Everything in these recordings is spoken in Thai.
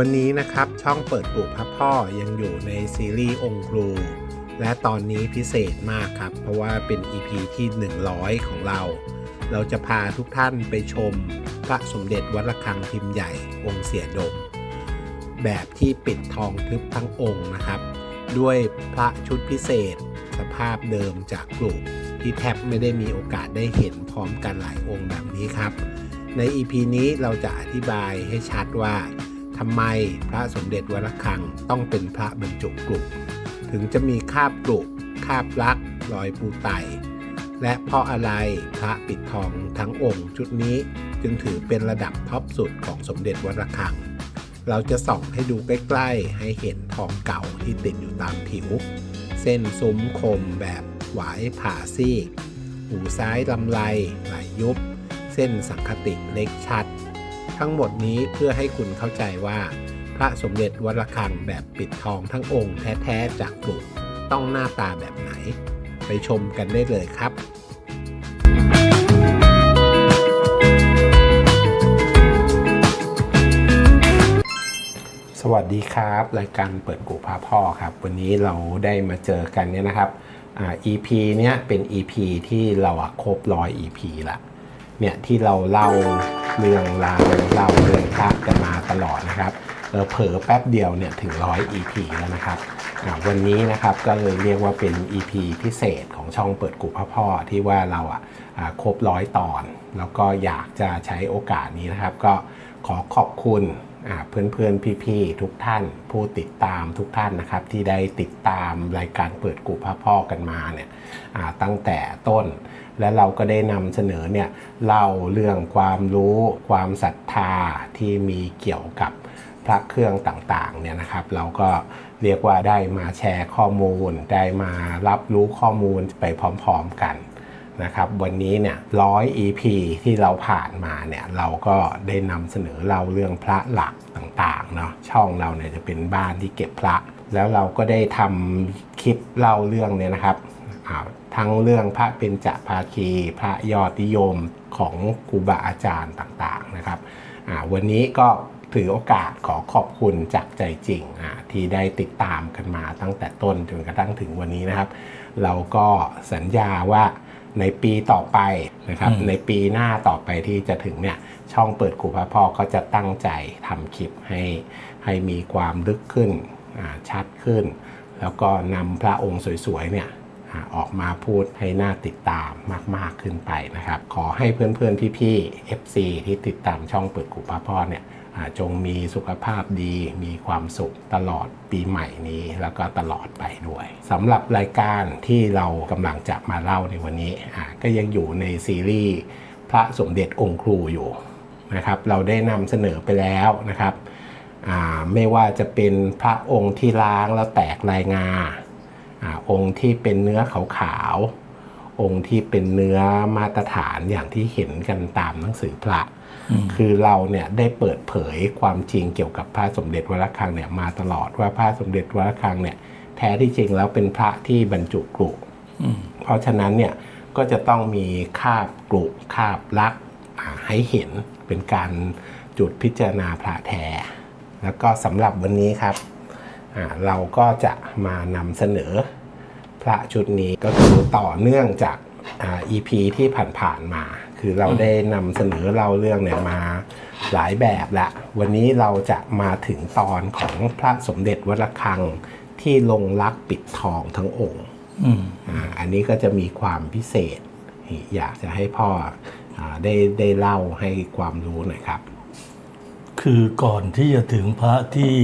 วันนี้นะครับช่องเปิดปลูกพระพ่อยังอยู่ในซีรีส์องค์ครู และตอนนี้พิเศษมากครับ เพราะว่าเป็น EP ที่ 100 ของเรา เราจะพาทุกท่านไปชมพระสมเด็จวัดระฆังพิมพ์ใหญ่องค์เสียดม แบบที่ปิดทองทึบทั้งองค์นะครับ ด้วยพระชุดพิเศษ สภาพเดิมจากกลุ่มที่แทบไม่ได้มีโอกาสได้เห็นพร้อมกันหลายองค์แบบนี้ครับ ใน EP นี้เราจะอธิบายให้ชัดว่า ทำไมพระสมเด็จวัดระฆังต้องเป็นพระบรรจุกลุ่มถึงจะมีคาบกลุ่มคาบลักษรอยปูไตและเพราะอะไรพระปิดทองทั้งองค์ชุดนี้จึงถือเป็นระดับท็อปสุดของสมเด็จวัดระฆัง เราจะส่องให้ดูใกล้ๆ ให้เห็นทองเก่าที่ติดอยู่ตามผิว เส้นซุ้มคมแบบหวายผ่าซีก หูซ้ายลำไรไหลยุบ เส้นสังคติเล็กชัด ทั้งหมดนี้เพื่อให้คุณเข้าใจว่า พระสมเด็จวัดระฆังแบบปิดทองทั้งองค์แท้ๆจากกลุ่มต้องหน้าตาแบบไหน ไปชมกันได้เลยครับสวัสดีครับรายการเปิดกูพาพ่อครับ วันนี้เราได้มาเจอกันเนี่ยนะครับอ่า EP เนี้ยเป็น EP ที่เราครบร้อย EP ละ เนี่ยที่เราเล่าเรื่องราวเล่าเรื่องพระกันมาตลอดนะครับเออเผลอแป๊บเดียวเนี่ยถึงร้อย EP แล้วนะครับวันนี้นะครับก็เลยเรียกว่าเป็น EP พิเศษของช่องเปิดกูพาพ่อที่ว่าเราอะอ่าครบร้อยตอน แล้วก็อยากจะใช้โอกาสนี้นะครับ ก็ขอขอบคุณอ่าเพื่อนๆ พี่ๆ ทุกท่านผู้ติดตามทุกท่านนะครับ ที่ได้ติดตามรายการเปิดกูพระพ่อกันมาเนี่ยตั้งแต่ต้น และเราก็ได้นำเสนอเนี่ยเล่าเรื่องความรู้ความศรัทธาที่มีเกี่ยวกับพระเครื่องต่างๆเนี่ยนะครับ เราก็เรียกว่าได้มาแชร์ข้อมูล ได้มารับรู้ข้อมูลไปพร้อมๆกันนะครับวันนี้เนี่ยร้อย EP ที่เราผ่านมาเนี่ยเราก็ได้นำเสนอเล่าเรื่องพระหลักต่างๆเนาะช่องเราเนี่ยจะเป็นบ้านที่เก็บพระ แล้วเราก็ได้ทำคลิปเล่าเรื่องเนี่ยนะครับ ทั้งเรื่องพระเป็นจภาคี พระยอดนิยมของครูบาอาจารย์ต่างๆนะครับอ่าวันนี้ก็ถือโอกาสขอขอบคุณจากใจจริงอ่าที่ได้ติดตามกันมาตั้งแต่ต้นจนกระทั่งถึงวันนี้นะครับ เราก็สัญญาว่าในปีต่อไปนะครับอืมในปีหน้าต่อไปที่จะถึงเนี่ยช่องเปิดครูพระพ่อก็จะตั้งใจทำคลิปให้ให้มีความลึกขึ้นอ่าชัดขึ้น แล้วก็นำพระองค์สวยๆเนี่ย ออกมาพูดให้น่าติดตามมาก ๆขึ้นไปนะครับ ขอให้เพื่อนๆพี่ๆ FC ที่ติดตามช่องเปิดครูพระพ่อเนี่ยจงมีสุขภาพดีมีความสุขตลอดปีใหม่นี้แล้วก็ตลอดไปด้วยสำหรับรายการที่เรากำลังจะมาเล่าในวันนี้ก็ยังอยู่ในซีรีส์พระสมเด็จองค์ครูอยู่นะครับเราได้นำเสนอไปแล้วนะครับไม่ว่าจะเป็นพระองค์ที่ล้างแล้วแตกลายงา อาองค์ที่เป็นเนื้อขาวๆองค์ที่เป็นเนื้อมาตรฐานอย่างที่เห็นกันตามหนังสือพระ คือเราเนี่ยได้เปิดเผยความจริงเกี่ยวกับพระสมเด็จวัดระฆังเนี่ยมาตลอดว่าพระสมเด็จวัดระฆังเนี่ยแท้ที่จริงแล้วเป็นพระที่บรรจุกรุเพราะฉะนั้นเนี่ยก็จะต้องมีคาบกรุคาบลักษณ์อ่าให้เห็นเป็นการจุดพิจารณาพระแท้ แล้วก็สำหรับวันนี้ครับอ่าเราก็จะมานำเสนอพ ระชุดนี้ก็คือต่อเนื่องจากอ่า EP ที่ผ่านๆมา คือเราได้นำเสนอเล่าเรื่องเนี่ยมาหลายแบบละ วันนี้เราจะมาถึงตอนของพระสมเด็จวัดระฆังที่ลงรักปิดทองทั้งองค์อืมอ่าอันนี้ก็จะมีความพิเศษ อยากจะให้พ่ออาได้ได้เล่าให้ความรู้หน่อยครับ คือก่อนที่จะถึงพระที่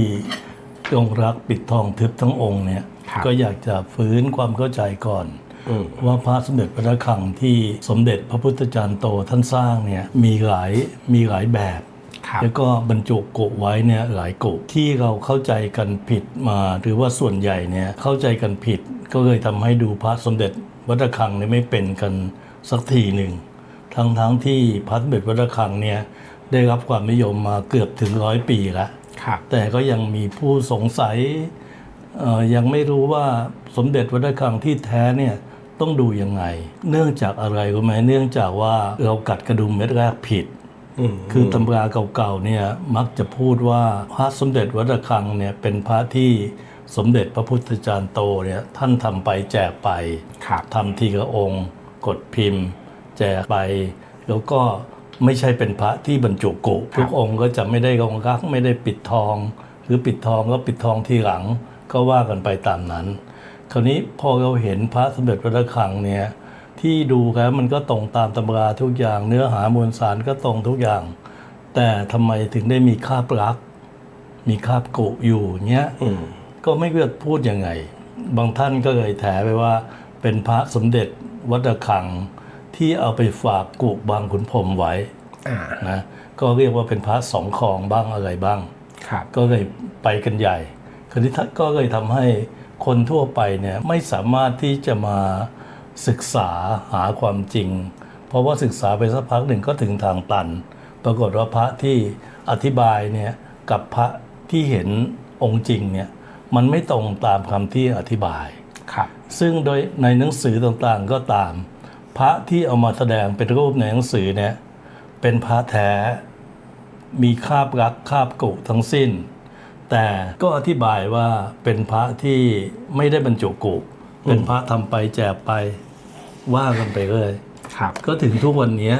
จงรักปิดทองทึบทั้งองค์เนี่ยครับ ก็อยากจะฟื้นความเข้าใจก่อนอืมว่าพระสมเด็จพระระฆังที่สมเด็จพระพุทธจารย์โตท่านสร้างเนี่ยมีหลายมีหลายแบบครับแล้วก็บรรจุกุไว้เนี่ยหลายกุที่เราเข้าใจกันผิดมา หรือว่าส่วนใหญ่เนี่ยเข้าใจกันผิด ก็เลยทำให้ดูพระสมเด็จวัดระฆังเนี่ยไม่เป็นกันสักทีหนึ่งทั้งทั้งที่พระสมเด็จวัดระฆังเนี่ยได้รับความนิยมมาเกือบถึงร้อยปีแล้วครับแต่ก็ยังมีผู้สงสัยเอ่อ ยังไม่รู้ว่าสมเด็จวัดระฆังที่แท้เนี่ยต้องดูยังไง เนื่องจากอะไรรู้ไหมเนื่องจากว่าเรากัดกระดุมเม็ดแรกผิดอืมคือตำราเก่าๆเนี่ยมักจะพูดว่าพระสมเด็จวัดระฆังเนี่ยเป็นพระที่สมเด็จพระพุทธจารย์โตเนี่ยท่านทำไปแจกไปครับทำทีละองค์ กดพิมพ์ แจกไป แล้วก็ไม่ใช่เป็นพระที่บรรจุกุทุกองค์ก็จะไม่ได้กองรักไม่ได้ปิดทอง หรือปิดทองก็ปิดทองทีหลัง ก็ว่ากันไปตามนั้น คราวนี้พอเราเห็นพระสมเด็จพระระฆังเนี่ยที่ดูแล้วมันก็ตรงตามตำราทุกอย่าง เนื้อหามวลสารก็ตรงทุกอย่าง แต่ทำไมถึงได้มีคราบรัก มีคราบกุอยู่เงี้ยอืมก็ไม่รู้จะพูดยังไง บางท่านก็เลยแถไปว่า เป็นพระสมเด็จวัดระฆังที่เอาไปฝากกุบางขุนพรหมไว้อ่านะก็เรียกว่าเป็นพระสองคองบ้างอะไรบ้างครับก็เลยไปกันใหญ่ คราวนี้ก็เลยทำให้คนทั่วไปเนี่ยไม่สามารถที่จะมาศึกษาหาความจริง เพราะว่าศึกษาไปสักพักหนึ่งก็ถึงทางตัน ปรากฏว่าพระที่อธิบายเนี่ยกับพระที่เห็นองค์จริงเนี่ยมันไม่ตรงตามคำที่อธิบายครับซึ่งโดยในหนังสือต่างๆก็ตาม พระที่เอามาแสดงเป็นรูปในหนังสือเนี่ยเป็นพระแท้มีคราบรักคราบกุทั้งสิ้น แต่ก็อธิบายว่าเป็นพระที่ไม่ได้บรรจุกุเป็นพระทำไปแจกไปว่ากันไปเลยครับ ก็ถึงทุกวันนี้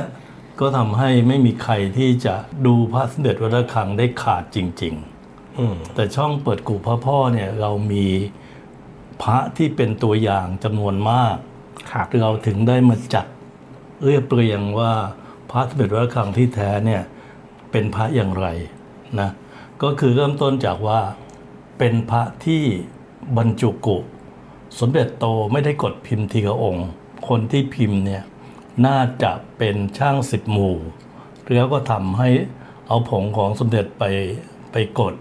ก็ทำให้ไม่มีใครที่จะดูพระสมเด็จวัดระฆังได้ขาดจริงๆอืมแต่ช่องเปิดกูพระพ่อเนี่ยเรามีพระที่เป็นตัวอย่างจำนวนมากครับเราถึงได้มาจัดเรียบเรียงว่าพระสมเด็จวัดระฆังที่แท้เนี่ยเป็นพระอย่างไรนะ ก็คือเริ่มต้นจากว่าเป็นพระที่บรรจุกุ สมเด็จโตไม่ได้กดพิมพ์ทีละองค์ คนที่พิมพ์เนี่ยน่าจะเป็นช่างสิบหมู่แล้วก็ทำให้เอาผงของสมเด็จไปไปกด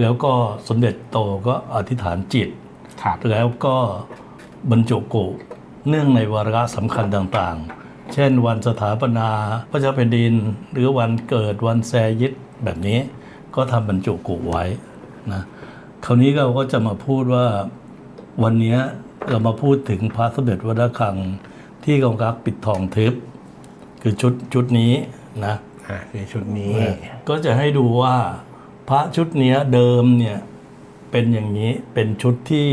แล้วก็สมเด็จโตก็อธิษฐานจิตครับแล้วก็บรรจุกุเนื่องในวาระสำคัญต่างๆ เช่นวันสถาปนาพระเจ้าแผ่นดิน หรือวันเกิดวันแซยิดแบบนี้ ก็ทำบรรจุกุไว้นะคราวนี้เราก็จะมาพูดว่าวันนี้เรามาพูดถึงพระสมเด็จวัดระฆังที่กองรักปิดทองทึบ คือชุดชุดนี้นะอ่าคือชุดนี้ก็จะให้ดูว่าพระชุดเนี้ยเดิมเนี่ยเป็นอย่างนี้เป็นชุดที่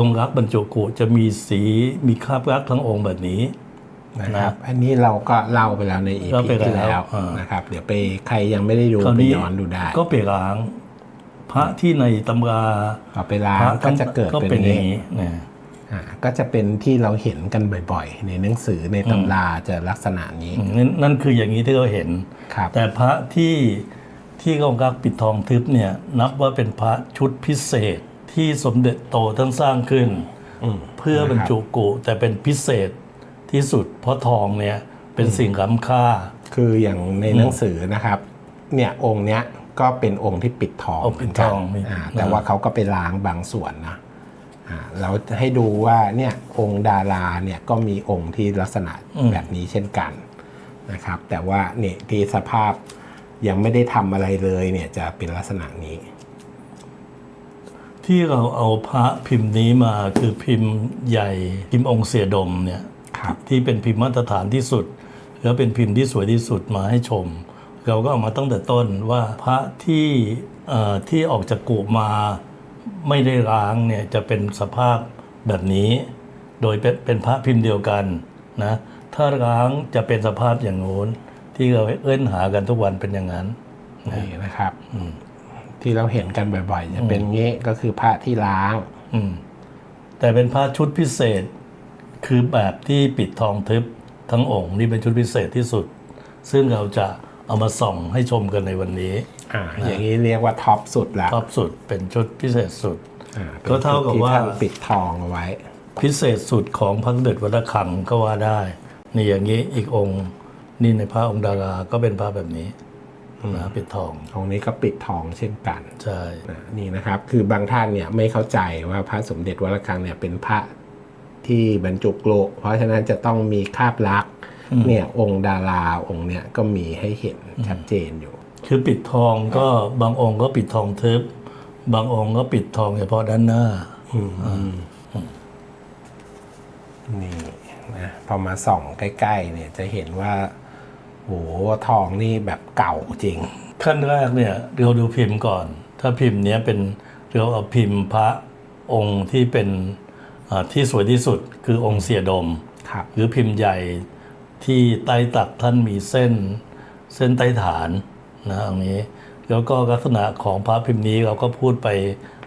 องค์รักษณ์บรรจุกุจะมีสีมีคราบรักษณ์ทั้งองค์แบบนี้ นะครับ อันนี้เราก็เล่าไปแล้วในอีเล่าพีไปที่แล้แล้ววอ่าน นะครับ เดี๋ยวไปใครยังไม่ได้ดูคราวไปนี้ย้อนดูได้ก็ไปล้าง พระที่ในตำราต่อไปล้างพระก็จะเกิดก็เป็นเป็นอย่างนี้นี้เนี่ยอ่าก็จะเป็นที่เราเห็นกันบ่อยๆ ในหนังสือในตำราจะลักษณะนี้อืมนั่นนั่นคืออย่างนี้ที่เราเห็น ครับ แต่พระที่ที่กองรักษณ์ปิดทองทึบเนี่ย นับว่าเป็นพระชุดพิเศษที่สมเด็จโตท่านสร้างขึ้นอืมเพื่อบรรจุกุแต่เป็นพิเศษ ที่สุด เพราะทองเนี่ยเป็นสิ่งล้ำค่า คืออย่างในหนังสือนะครับ เนี่ยองค์เนี้ยก็เป็นองค์ที่ปิดทองเอาปิดทองเหมืนกันมีอ่าแต่ว่าเขาก็ไปล้างบางส่วนนะอ่าเราจะให้ดูว่าเนี่ยองค์ดาราเนี่ยก็มีองค์ที่ลักษณะแบบนี้เช่นกันนะครับ แต่ว่าเนี่ยที่สภาพยังไม่ได้ทำอะไรเลยเนี่ยจะเป็นลักษณะนี้ ที่เราเอาพระพิมพ์นี้มาคือพิมพ์ใหญ่พิมพ์องค์เสียดมเนี่ยครับ ที่เป็นพิมพ์มาตรฐานที่สุด แล้วเป็นพิมพ์ที่สวยที่สุดมาให้ชม เราก็เอามาตั้งแต่ต้นว่าพระที่เอ่อที่ออกจากกุมาไม่ได้ล้างเนี่ยจะเป็นสภาพแบบนี้ โดยเป็นเป็นพระพิมพ์เดียวกันนะถ้าล้างจะเป็นสภาพอย่างโน้นที่เราเอื้นหากันทุกวันเป็นอย่างนั้นนี่นะครับที่เราเห็นกันบ่อยๆจะเป็นงี้ก็คือพระที่ล้างอืมแต่เป็นพระชุดพิเศษ คือแบบที่ปิดทองทึบทั้งองค์นี่เป็นชุดพิเศษที่สุด ซึ่งเราจะเอามาส่องให้ชมกันในวันนี้ อ่าอย่างนี้เรียกว่าท็อปสุดละท็อปสุดเป็นชุดพิเศษสุด อ่าป็นก็เท่ากับที่ว่า ท่นปิดทองเอาไว้ พิเศษสุดของพระสมเด็จวัดระฆังก็ว่าได้นี่อย่างนี้อีกองค์นี่ในพระองค์ดาราก็เป็นพระแบบนี้นะปิดทององค์นี้ก็ปิดทองเช่นกันใช่ นะนี่นะครับ คือบางท่านเนี่ยไม่เข้าใจว่าพระสมเด็จวัดระฆังเนี่ยเป็นพระ ที่บรรจุโลกเพราะฉะนั้นจะต้องมีคราบลักษณ์เนี่ยองค์ดาราองค์เนี่ยก็มีให้เห็นชัดเจนอยู่ คือปิดทองก็บางองค์ก็ปิดทองทึบบางองค์ก็ปิดทองเฉพาะด้านหน้านี่นะพอมาส่องใกล้ๆเนี่ยจะเห็นว่าโหทองนี่แบบเก่าจริง ขั้นแรกเนี่ยเราดูพิมพ์ก่อน ถ้าพิมพ์เนี้ยเป็นเราเอาพิมพ์พระองค์ที่เป็นอ่า ที่สวยที่สุดคือองค์เสียดมครับหรือพิมพ์ใหญ่ที่ใต้ตักท่านมีเส้นเส้นใต้ฐานนะตรงนี้ แล้วก็ลักษณะของพระพิมพ์นี้เราก็พูดไป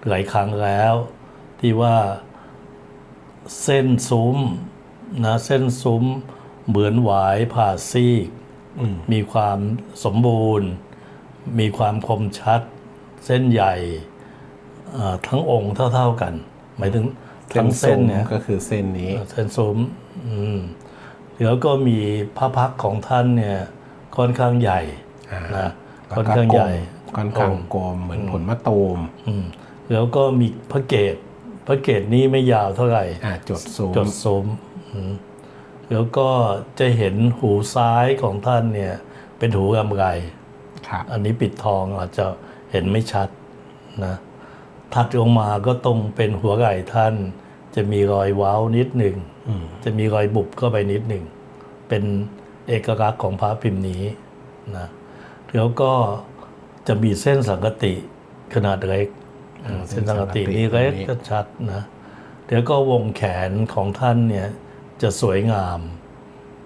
หลายครั้งแล้ว ที่ว่าเส้นซุ้มนะเส้นซุ้มเหมือนหวายผ่าซีกอืมมีความสมบูรณ์ มีความคมชัด เส้นใหญ่อ่าทั้งองค์เท่า ๆกัน หมายถึง ทั้งเส้นเนี่ยก็คือเส้นนี้เส้นซุ้มอืมแล้วก็มีพระพักตร์ของท่านเนี่ยค่อนข้างใหญ่อ่านะแล้วก็ค่อนข้างใหญ่ค่อนข้างกลมเหมือนผลมะตูมอืมแล้วก็มีพระเกศพระเกศนี้ไม่ยาวเท่าไหร่อ่าจดสูงจดซุ้มอืมแล้วก็จะเห็นหูซ้ายของท่านเนี่ย เป็นหูกำไกครับอันนี้ปิดทองอาจจะเห็นไม่ชัดนะ ถัดลงมาก็ตรงเป็นหัวไหล่ท่าน จะมีรอยเว้านิดหนึ่งอืมจะมีรอยบุบเข้าไปนิดหนึ่ง เป็นเอกลักษณ์ของพระพิมพ์นี้นะแล้วก็จะมีเส้นสังกติขนาดเล็กอืมเส้นสังกตินี่เล็กชัดๆนะแล้วก็วงแขนของท่านเนี่ยจะสวยงาม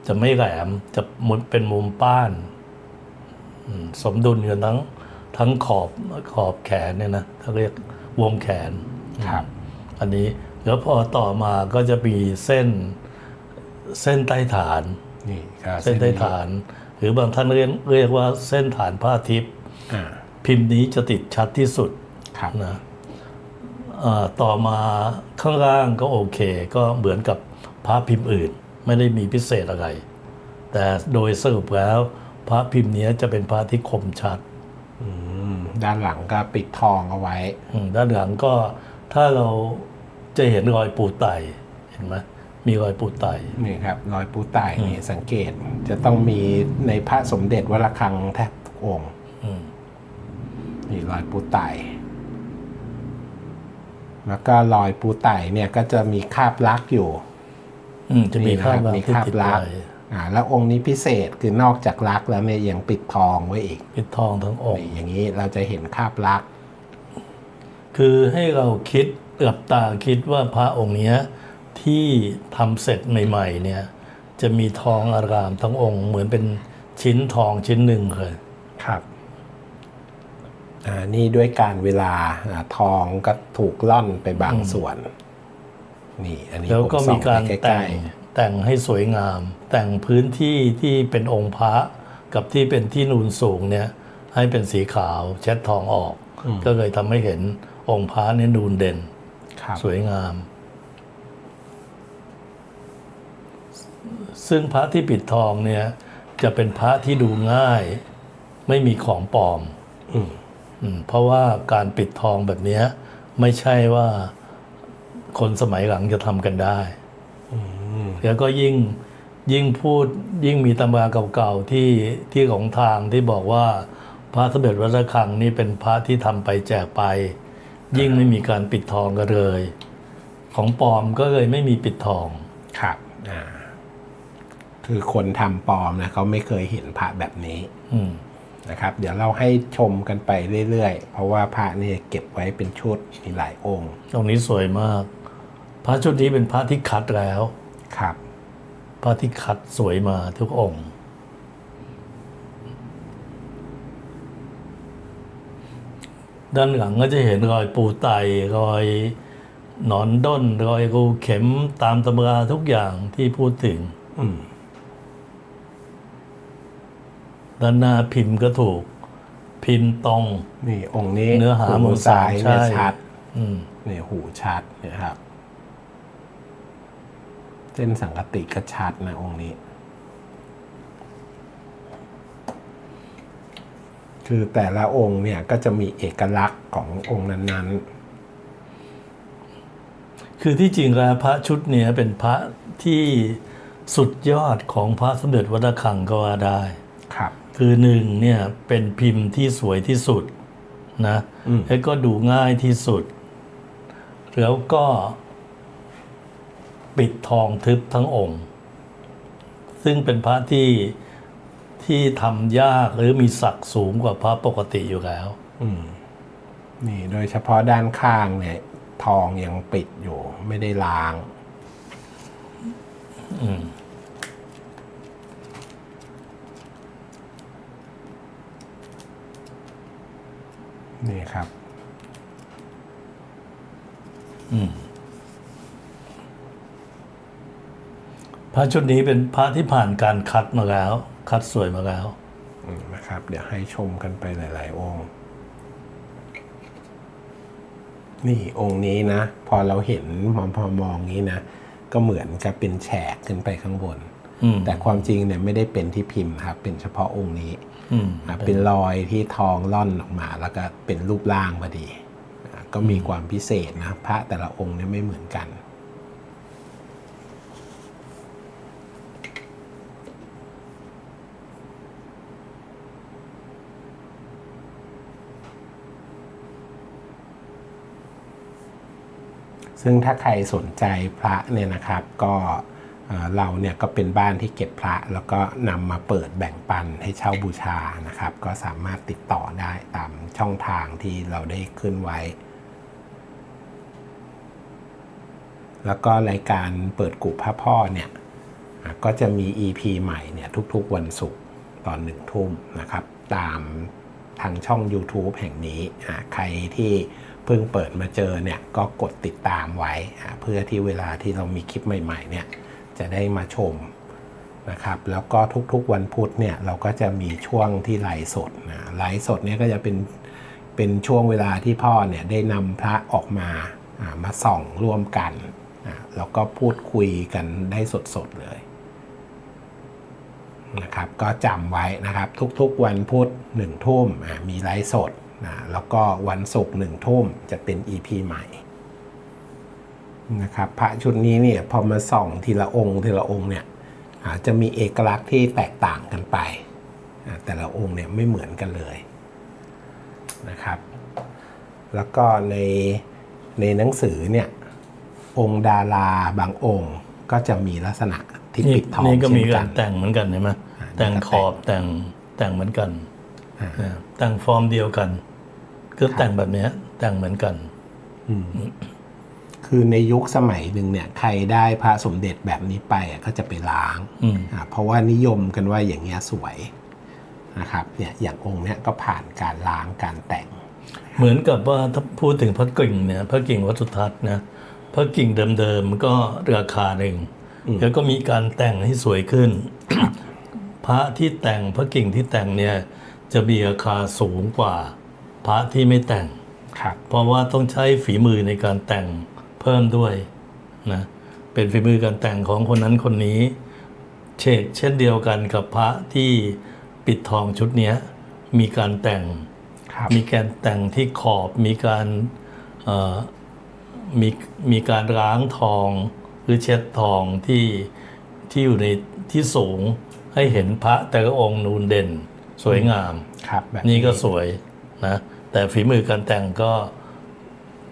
จะไม่แหลมจะมุนเป็นมุมป้านอืมสมดุลกันทั้งทั้งขอบขอบแขนเนี่ยนะเขาเรียก วงแขนครับอันนี้แล้วพอต่อมาก็จะมีเส้นเส้นใต้ฐานนี่ก็เส้นใต้ฐาน หรือบางท่านเรียกเรียกว่าเส้นฐานผ้าทิพย์อ่าพิมพ์นี้จะติดชัดที่สุดครับนะเอ่อต่อมาข้างล่างก็โอเค ก็เหมือนกับพระพิมพ์อื่น ไม่ได้มีพิเศษอะไร แต่โดยสรุปแล้วพระพิมพ์นี้จะเป็นพระที่คมชัดอืม ด้านหลังก็ปิดทองเอาไว้ อืมด้านหลังก็ถ้าเราจะเห็นรอยปูไตเห็นไหมมีรอยปูไต นี่ครับรอยปูไตนี่สังเกตจะต้องมีในพระสมเด็จวัดระฆังแทบทุกองค์อืมนี่รอยปูไตแล้วก็รอยปูไตเนี่ยก็จะมีคราบลักษณ์อยู่ อืมจะมีนี่นะข้าครับวางมีที่คราบติดลักไว้ษณ์ อ่าแล้วองค์นี้พิเศษคือนอกจากลักษณ์แล้วเนี่ยยังปิดทองไว้อีกปิดทองทั้งองค์นี่อย่างนี้เราจะเห็นคราบลักษณ์คือให้เราคิดหลับตาคิดว่าพระองค์เนี้ยที่ทำเสร็จใหม่ๆเนี่ยจะมีทองอารามทั้งองค์เหมือนเป็นชิ้นทองชิ้นหนึ่งเลยครับอ่านี่ด้วยการเวลาอ่าทองก็ถูกล่อนไปบางส่วน นี่ อันนี้แล้วก็ผส่มีองการไปใกแต่ล้ง แต่งให้สวยงาม แต่งพื้นที่ที่เป็นองค์พระกับที่เป็นที่นูนสูงเนี่ยให้เป็นสีขาวเช็ดทองออก ก็เลยทำให้เห็นองค์พระเนี่ยนูนเด่นๆครับสวยงาม ซึ่งพระที่ปิดทองเนี่ย จะเป็นพระที่ดูง่าย ไม่มีของปลอมอืมอืมเพราะว่าการปิดทองแบบเนี้ยไม่ใช่ว่าคนสมัยหลังจะทำกันได้อืม แล้วก็ยิ่งยิ่งพูดยิ่งมีตำราเก่าๆที่ที่ของทางที่บอกว่าพระสมเด็จวัดระฆังนี่เป็นพระที่ทำไปแจกไป ยิ่งไม่มีการปิดทองกันเลย ของปลอมก็เลยไม่มีปิดทองครับอ่าคือคนทำปลอมนะเขาไม่เคยเห็นพระแบบนี้ อืมนะครับ เดี๋ยวเราให้ชมกันไปเรื่อยๆ เพราะว่าพระนี่เก็บไว้เป็นชุดมีหลายองค์ ตรงนี้สวยมาก พระชุดนี้เป็นพระที่คัดแล้ว ครับพระที่คัดสวยมาทุกองค์ ด้านหลังก็จะเห็นรอยปูไตรอยหนอนด้น รอยรูเข็มตามตำราทุกอย่างที่พูดถึงอืมด้านหน้าพิมพ์ก็ถูก พิมพ์ตรง นี่องค์นี้เนื้อหาหูมวลสารซ้ายเนี่ยใช่ชัดอืมนี่หูชัดเนี่ยครับ เส้นสังกติก็ชัดนะองค์นี้ คือแต่ละองค์เนี่ยก็จะมีเอกลักษณ์ขององค์นั้นคือที่จริงแล้วพระชุดเนี้ยเป็นพระที่สุดยอดของพระสมเด็จวัดระฆังก็ว่าได้ๆครับ คือหนึ่งเนี่ยเป็นพิมพ์ที่สวยที่สุดนะอืมแล้วก็ดูง่ายที่สุด แล้วก็ ปิดทองทึบทั้งองค์ ซึ่งเป็นพระที่ที่ทำยากหรือมีศักดิ์สูงกว่าพระปกติอยู่แล้วอืมนี่โดยเฉพาะด้านข้างเนี่ย ทองยังปิดอยู่ ไม่ได้ล้างอืมนี่ครับ พระชุดนี้เป็นพระที่ผ่านการคัดมาแล้ว คัดสวยมาแล้วอืมนะครับ เดี๋ยวให้ชมกันไปหลาย ๆ องค์ นี่องค์นี้นะ พอเราเห็นมองพอมองนี้นะ ก็เหมือนกับเป็นแฉกขึ้นไปข้างบน อืมแต่ความจริงเนี่ยไม่ได้เป็นที่พิมพ์ครับ เป็นเฉพาะองค์นี้อืมอะเป็นรอยที่ทองล่อนออกมา แล้วก็เป็นรูปร่างพอดีอะก็มีความพิเศษนะ พระแต่ละองค์เนี่ยไม่เหมือนกัน ซึ่งถ้าใครสนใจพระเนี่ยนะครับก็เราเนี่ยก็เป็นบ้านที่เก็บพระ แล้วก็นำมาเปิดแบ่งปันให้เช่าบูชานะครับ ก็สามารถติดต่อได้ตามช่องทางที่เราได้ขึ้นไว้ แล้วก็รายการเปิดกุพระพ่อเนี่ยก็จะมี EP ใหม่เนี่ยทุกๆวันศุกร์ตอนหนึ่งทุ่มนะครับ ตามทางช่อง YouTube แห่งนี้ใครที่ เพิ่งเปิดมาเจอเนี่ยก็กดติดตามไว้ เพื่อที่เวลาที่เรามีคลิปใหม่ๆเนี่ยจะได้มาชมนะครับแล้วก็ทุกๆวันพุธเนี่ยเราก็จะมีช่วงที่ไลฟ์สดนะไลฟ์สดเนี่ยก็จะเป็นเป็นช่วงเวลาที่พ่อเนี่ยได้นำพระออกมามาส่องร่วมกันแล้วก็พูดคุยกันได้สดๆเลยนะครับก็จำไว้นะครับทุกๆวันพุธหนึ่งทุ่มมีไลฟ์สด นะแล้วก็วันศุกร์หนึ่งทุ่มจะเป็น EP ใหม่นะครับพระชุดนี้เนี่ยพอมาส่องทีละองค์ทีละองค์เนี่ยอาจจะมีเอกลักษณ์ที่แตกต่างกันไปอ่าแต่ละองค์เนี่ยไม่เหมือนกันเลยนะครับ แล้วก็ในในหนังสือเนี่ยองค์ดาราบางองค์ก็จะมีลักษณะที่นี่ปิดทองนี่ก็มีเช่นกากัรนแต่งเหมือนกันใช่ไหมอ่าแต่งนี่ก็ขอบแต่งแต่งเหมือนกันอ่าอ่าแต่งฟอร์มเดียวกัน คือแต่งแบบเนี้ย แต่งเหมือนกันคือในยุคสมัยหนึ่งเนี่ย ใครได้พระสมเด็จแบบนี้ไปอะก็จะไปล้างอืมอ่าเพราะว่านิยมกันว่าอย่างเงี้ยสวยนะครับเนี่ยอย่างองค์เนี้ยก็ผ่านการล้างการแต่ง เหมือนกับว่าถ้าพูดถึงพระกิ่งเนี่ย พระกิ่งวัดสุทัศน์นะพระกิ่งเดิมๆก็ราคาหนึ่งแล้วก็มีการแต่งให้สวยขึ้น พระที่แต่งพระกิ่งที่แต่งเนี่ยจะมีราคาสูงกว่า พระที่ไม่แต่งครับเพราะว่าต้องใช้ฝีมือในการแต่งเพิ่มด้วยนะเป็นฝีมือการแต่งของคนนั้นคนนี้ เช่นเช่นเดียวกันกับพระที่ปิดทองชุดเนี้ยมีการแต่งครับมีการแต่งที่ขอบมีการเอ่อมีมีการล้างทองหรือเช็ดทองที่ที่อยู่ในที่สูงให้เห็นพระแต่ละองค์นูนเด่น สวยงามครับแบบนี่ก็สวยนะ แต่ฝีมือการแต่งก็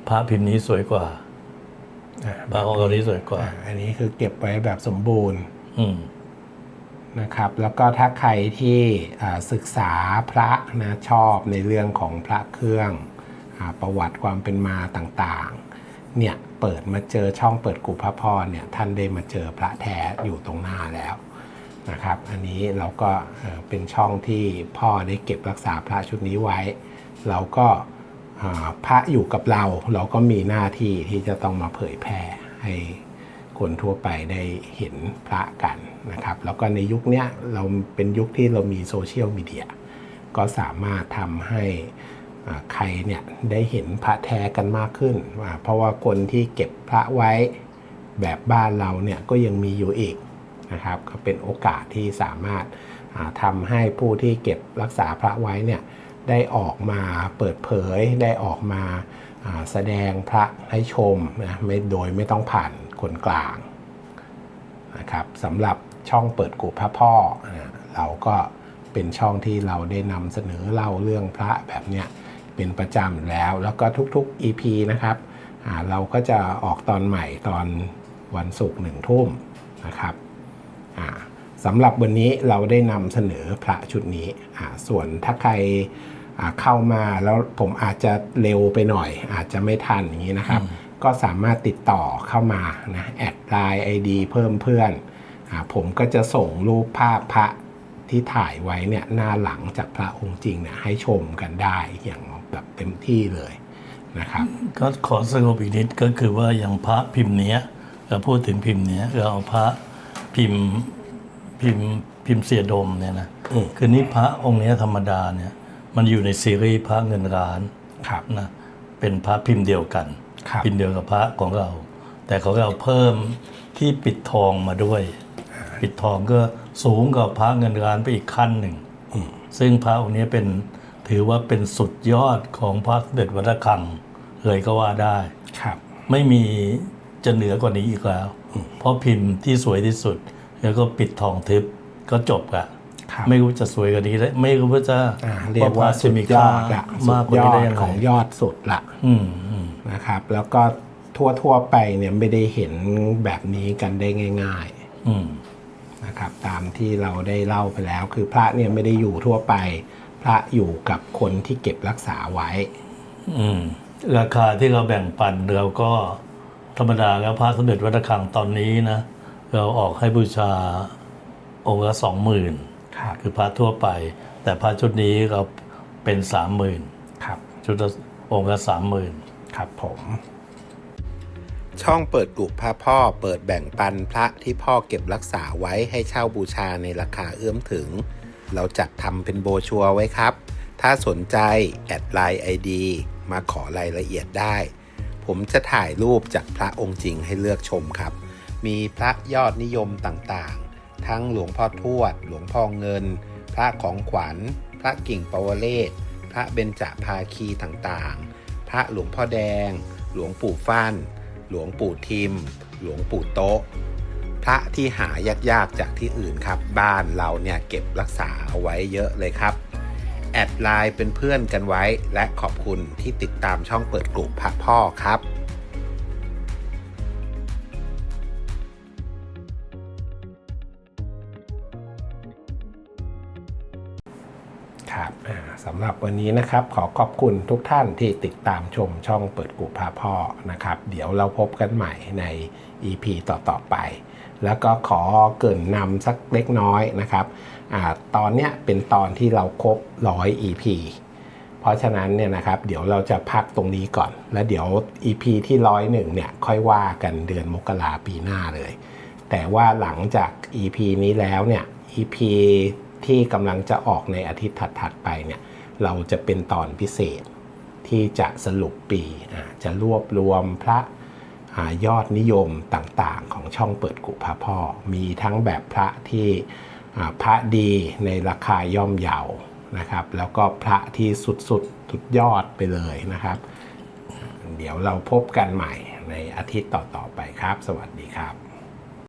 พระพิมพ์นี้สวยกว่าอ่าพระของเรานี้สวยกว่า อ่าอันนี้คือเก็บไว้แบบสมบูรณ์ อืม นะครับแล้วก็ถ้าใครที่อ่าศึกษาพระนะชอบในเรื่องของพระเครื่องอาประวัติความเป็นมาต่างๆเนี่ยเปิดมาเจอช่องเปิดกุพระพรเนี่ยท่านได้มาเจอพระแท้อยู่ตรงหน้าแล้ว นะครับ อันนี้เราก็เป็นช่องที่พ่อได้เก็บรักษาพระชุดนี้ไว้ เราก็พระอยู่กับเรา เราก็มีหน้าที่ที่จะต้องมาเผยแพร่ให้คนทั่วไปได้เห็นพระกันนะครับ แล้วก็ในยุคนี้เราเป็นยุคที่เรามีโซเชียลมีเดียก็สามารถทำให้ใครเนี่ยได้เห็นพระแท้กันมากขึ้น เพราะว่าคนที่เก็บพระไว้แบบบ้านเราเนี่ยก็ยังมีอยู่อีก นะครับก็เป็นโอกาสที่สามารถาทำให้ผู้ที่เก็บรักษาพระไว้เนี่ยได้ออกมาเปิดเผยได้ออกมาาแสดงพระให้ชมนะไม่โดยไม่ต้องผ่านคนกลางนะครับสำหรับช่องเปิดกูพระพ่อ เราก็เป็นช่องที่เราได้นำเสนอเล่าเรื่องพระแบบเนี้ยเป็นประจำอยู่แล้ว แล้วก็ทุกๆ EP นะครับเราก็จะออกตอนใหม่ตอนวันศุกร์หนึ่งทุ่มนะครับ สำหรับวันนี้เราได้นำเสนอพระชุดนี้อ่าส่วนถ้าใครอ่าเข้ามาแล้วผมอาจจะเร็วไปหน่อย อาจจะไม่ทันอย่างนี้นะครับ ก็สามารถติดต่อเข้ามานะแอดไลน์ไอดีเพิ่มเพื่อนอาผมก็จะส่งรูปภาพพระที่ถ่ายไว้เนี่ยหน้าหลังจากพระองค์จริงเนี่ยให้ชมกันได้อย่างแบบเต็มที่เลยนะครับ ก็ขอสรุปอีกนิดก็คือว่าอย่างพระพิมพ์เนี้ยเราพูดถึงพิมพ์เนี้ยเราเอาพระ พิมพ์พิมพ์พิมพ์เสียดมเนี่ยนะอืม คือนี่พระองค์เนี้ยธรรมดาเนี่ย มันอยู่ในซีรีส์พระเงินล้านครับ นะเป็นพระพิมพ์เดียวกัน ครับ พิมพ์เดียวกับพระของเรา แต่ของเราเพิ่มที่ปิดทองมาด้วย ปิดทองก็สูงกว่าพระเงินล้านไปอีกขั้นหนึ่ง ซึ่งพระองค์นี้เป็นถือว่าเป็นสุดยอดของพระสมเด็จวัดระฆังเลยก็ว่าได้ ครับ ไม่มีจะเหนือกว่านี้อีกแล้ว เพราะพิมพ์ที่สวยที่สุด แล้วก็ปิดทองทึบก็จบละครับไม่รู้จะสวยกว่านี้ได้ไม่รู้ว่าจะอ่าเรียกว่าพระสุดจะมียค่าอดละสุมากดกว่ายนี้อได้ดยังของไงยอดสุดละอืมอืมนะครับ แล้วก็ทั่วทั่วๆไปเนี่ยไม่ได้เห็นแบบนี้กันได้ง่ายอืมๆนะครับตามที่เราได้เล่าไปแล้ว คือพระเนี่ยไม่ได้อยู่ทั่วไป พระอยู่กับคนที่เก็บรักษาไว้อืมราคาที่เราแบ่งปันเราก็ ธรรมดาแล้วพระสมเด็จวัดระฆังตอนนี้นะเราออกให้บูชาองค์ละสองหมื่นครับคือพระทั่วไป แต่พระชุดนี้เราเป็นสามหมื่นครับชุดละองค์ละสามหมื่นครับผมช่องเปิดกุพระพ่อเปิดแบ่งปันพระที่พ่อเก็บรักษาไว้ให้เช่าบูชาในราคาเอื้อมถึง เราจัดทำเป็นโบรชัวร์ไว้ครับ ถ้าสนใจ แอดไลน์ไอดีมาขอรายละเอียดได้ ผมจะถ่ายรูปจากพระองค์จริงให้เลือกชมครับ มีพระยอดนิยมต่างๆ ทั้งหลวงพ่อทวด หลวงพ่อเงิน พระของขวัญ พระกิ่งปวเรศ พระเบญจภาคีต่างๆ พระหลวงพ่อแดง หลวงปู่ฟั่น หลวงปู่ทิม หลวงปู่โต๊ะ พระที่หายากๆจากที่อื่นครับ บ้านเราเนี่ยเก็บรักษาเอาไว้เยอะเลยครับ แอดไลน์เป็นเพื่อนกันไว้ และขอบคุณที่ติดตามช่องเปิดกลุ่มพระพ่อครับครับสำหรับวันนี้นะครับขอขอบคุณทุกท่านที่ติดตามชมช่องเปิดกุพาพ่อนะครับ เดี๋ยวเราพบกันใหม่ใน EP ต่อ ๆ ไป แล้วก็ขอเกินนำสักเล็กน้อยนะครับอตอนเนี้ยเป็นตอนที่เราครบร้อย EP เพราะฉะนั้นเนี่ยนะครับเดี๋ยวเราจะพักตรงนี้ก่อน แล้วเดี๋ยว EP ที่ร้อยหนึ่งเนี่ยค่อยว่ากันเดือนมกราปีหน้าเลย แต่ว่าหลังจาก EP นี้แล้วเนี่ย EP ที่กำลังจะออกในอาทิตย์ถัดๆไปเนี่ยเราจะเป็นตอนพิเศษที่จะสรุปปีจะรวบรวมพระ ยอดนิยมต่างๆ ของช่องเปิดกุพระพ่อ มีทั้งแบบพระที่พระดีในราคาย่อมเยานะครับ แล้วก็พระที่สุดๆสุดยอดไปเลยนะครับ เดี๋ยวเราพบกันใหม่ในอาทิตย์ต่อๆไปครับ สวัสดีครับ